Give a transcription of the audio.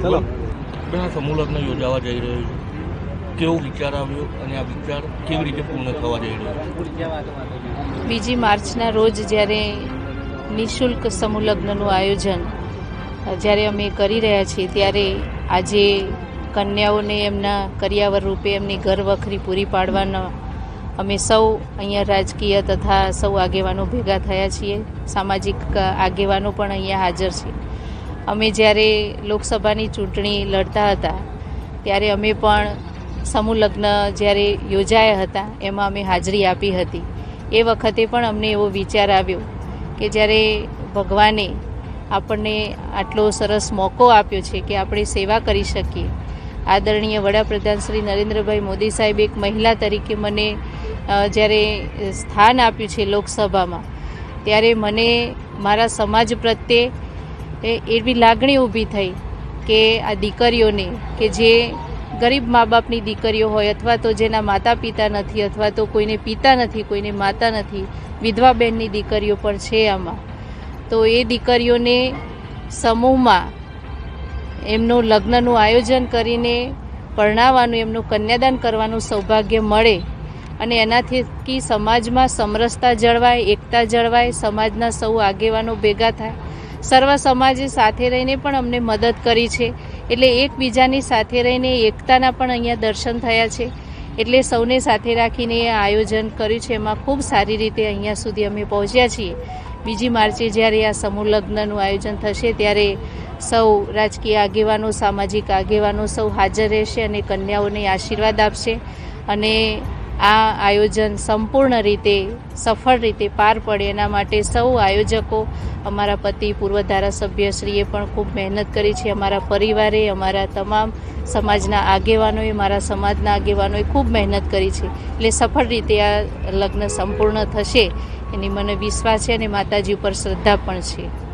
સમૂહ લગ્ન યોજાવા જઈ રહ્યો છે. કેવો વિચાર આવ્યો અને આ વિચાર કેવી રીતે પૂર્ણ થવા જઈ રહ્યો બીજી માર્ચના રોજ જ્યારે નિઃશુલ્ક સમૂહ લગ્નનું આયોજન જ્યારે અમે કરી રહ્યા છીએ ત્યારે આજે કન્યાઓને એમના કરિયાવર રૂપે એમની ઘર વખરી પૂરી પાડવાના અમે સૌ અહીંયા રાજકીય તથા સૌ આગેવાનો ભેગા થયા છીએ. સામાજિક આગેવાનો પણ અહીંયા હાજર છે. અમે જ્યારે લોકસભાની ચૂંટણી લડતા હતા, ત્યારે અમે પણ સમૂહ લગ્ન જ્યારે યોજાયા હતા, એમાં અમે હાજરી આપી હતી. એ વખતે પણ અમને એવો વિચાર આવ્યો કે જ્યારે ભગવાને આપણને આટલો સરસ મોકો આપ્યો છે કે આપણે સેવા કરી શકીએ. આદરણીય વડાપ્રધાન શ્રી નરેન્દ્રભાઈ મોદી સાહેબ એક મહિલા તરીકે મને જ્યારે સ્થાન આપ્યું છે લોકસભામાં, ત્યારે મને મારા સમાજ પ્રત્યે એવી લાગણી ઊભી થઈ કે આ દીકરીઓને કે જે ગરીબ મા બાપની દીકરીઓ હોય અથવા તો જેના માતા પિતા નથી અથવા તો કોઈને પિતા નથી, કોઈને માતા નથી, વિધવા બહેનની દીકરીઓ પણ છે આમાં. તો એ દીકરીઓને સમૂહમાં એમનું લગ્નનું આયોજન કરીને પરણાવવાનું, એમનું કન્યાદાન કરવાનું સૌભાગ્ય મળે અને એનાથી સમાજમાં સમરસતા જળવાય, એકતા જળવાય, સમાજના સૌ આગેવાનો ભેગા થાય. સર્વ સમાજે સાથે રહીને પણ અમને મદદ કરી છે. એટલે એકબીજાની સાથે રહીને એકતાના પણ અહીંયા દર્શન થયા છે. એટલે સૌને સાથે રાખીને આયોજન કર્યું છે. એમાં ખૂબ સારી રીતે અહીંયા સુધી અમે પહોંચ્યા છીએ. બીજી માર્ચે જ્યારે આ સમૂહ લગ્નનું આયોજન થશે, ત્યારે સૌ રાજકીય આગેવાનો, સામાજિક આગેવાનો સૌ હાજર રહેશે અને કન્યાઓને આશીર્વાદ આપશે. અને આ આયોજન સંપૂર્ણ રીતે, સફળ રીતે પાર પડે એના માટે સૌ આયોજકો, અમારા પતિ, પૂર્વ ધારાસભ્યશ્રીએ પણ ખૂબ મહેનત કરી છે. અમારા પરિવારે, અમારા તમામ સમાજના આગેવાનોએ, મારા સમાજના આગેવાનોએ ખૂબ મહેનત કરી છે. એટલે સફળ રીતે આ લગ્ન સંપૂર્ણ થશે. એની મને વિશ્વાસ છે અને માતાજી ઉપર શ્રદ્ધા પણ છે.